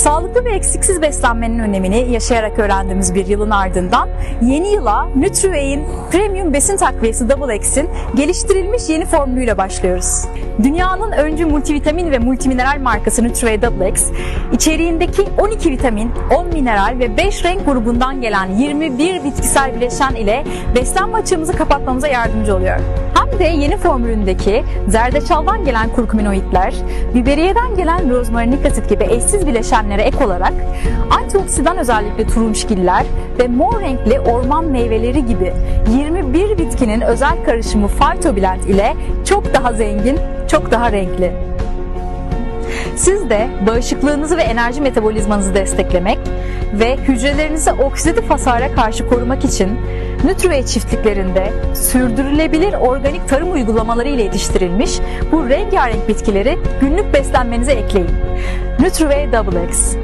Sağlıklı ve eksiksiz beslenmenin önemini yaşayarak öğrendiğimiz bir yılın ardından yeni yıla Nutriway'in Premium Besin Takviyesi Double X'in geliştirilmiş yeni formülüyle başlıyoruz. Dünyanın öncü multivitamin ve multimineral markası Nutriway Double X, içeriğindeki 12 vitamin, 10 mineral ve 5 renk grubundan gelen 21 bitkisel bileşen ile beslenme açığımızı kapatmamıza yardımcı oluyor. De yeni formülündeki zerdeçaldan gelen kurkuminoidler, biberiyeden gelen rozmarinik asit gibi eşsiz bileşenlere ek olarak antioksidan özellikle turunçgiller ve mor renkli orman meyveleri gibi 21 bitkinin özel karışımı Phytoblend ile çok daha zengin, çok daha renkli. Siz de bağışıklığınızı ve enerji metabolizmanızı desteklemek ve hücrelerinizi oksidatif hasara karşı korumak için Nutriway çiftliklerinde sürdürülebilir organik tarım uygulamaları ile yetiştirilmiş bu rengarenk bitkileri günlük beslenmenize ekleyin. Nutriway Double X